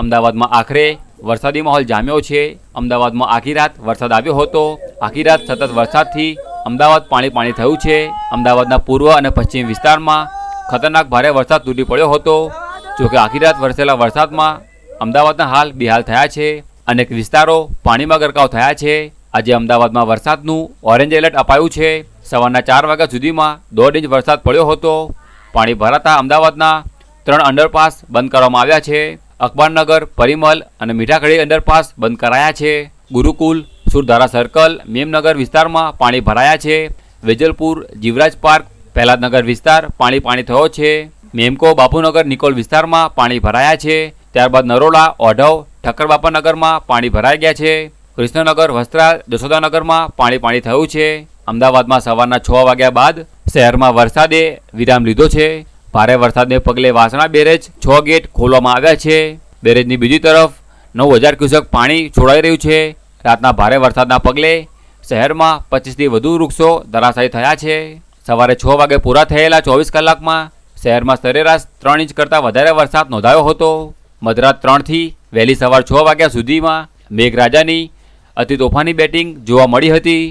અમદાવાદમાં આખરે વરસાદી માહોલ જામ્યો છે. અમદાવાદમાં આખી રાત વરસાદ આવ્યો હતો. આખી રાત સતત વરસાદથી અમદાવાદ પાણી પાણી થયું છે. અમદાવાદના પૂર્વ અને પશ્ચિમ વિસ્તારમાં ખતરનાક ભારે વરસાદ તૂટી પડ્યો હતો. જોકે આખી રાત વરસેલા વરસાદમાં અમદાવાદના હાલ બેહાલ થયા છે. અનેક વિસ્તારો પાણીમાં ગરકાવ થયા છે. આજે અમદાવાદમાં વરસાદનું ઓરેન્જ એલર્ટ અપાયું છે. સવારના ચાર વાગ્યા સુધીમાં દોઢ ઇંચ વરસાદ પડ્યો હતો. પાણી ભરાતા અમદાવાદના ત્રણ અંડરપાસ બંધ કરવામાં આવ્યા છે. અકબરનગર, પરિમલ અને મીઠાખડી અંડરપાસ બંધ કરાયા છે. ગુરુકુલ, સુરધારા સર્કલ, મેમનગર વિસ્તારમાં પાણી ભરાયા છે. વેજલપુર, જીવરાજ પાર્ક, પહેલાદનગર વિસ્તાર પાણી પાણી થયો છે. મેમકો, બાપુનગર, નિકોલ વિસ્તારમાં પાણી ભરાયા છે. ત્યારબાદ નરોડા, ઓઢવ, ઠક્કરબાપાનગરમાં પાણી ભરાઈ ગયા છે. કૃષ્ણનગર, વસ્ત્રાલ, જશોદાનગરમાં પાણી પાણી થયું છે. અમદાવાદમાં સવારના છ વાગ્યા બાદ શહેરમાં વરસાદે વિરામ લીધો છે. ભારે વરસાદને પગલે વાસણા બેરેજ છ ગેટ ખોલવામાં આવ્યા છે. બેરેજની બીજી તરફ નવ હજાર ક્યુસેક પાણી છોડાઈ રહ્યું છે. રાતના ભારે વરસાદના પગલે શહેરમાં પચીસથી વધુ વૃક્ષો ધરાશાયી થયા છે. સવારે છ વાગે પૂરા થયેલા ચોવીસ કલાકમાં શહેરમાં સરેરાશ ત્રણ ઇંચ કરતાં વધારે વરસાદ નોંધાયો હતો. મધરાત ત્રણથી વહેલી સવાર છ વાગ્યા સુધીમાં મેઘરાજાની અતિ તોફાની બેટિંગ જોવા મળી હતી.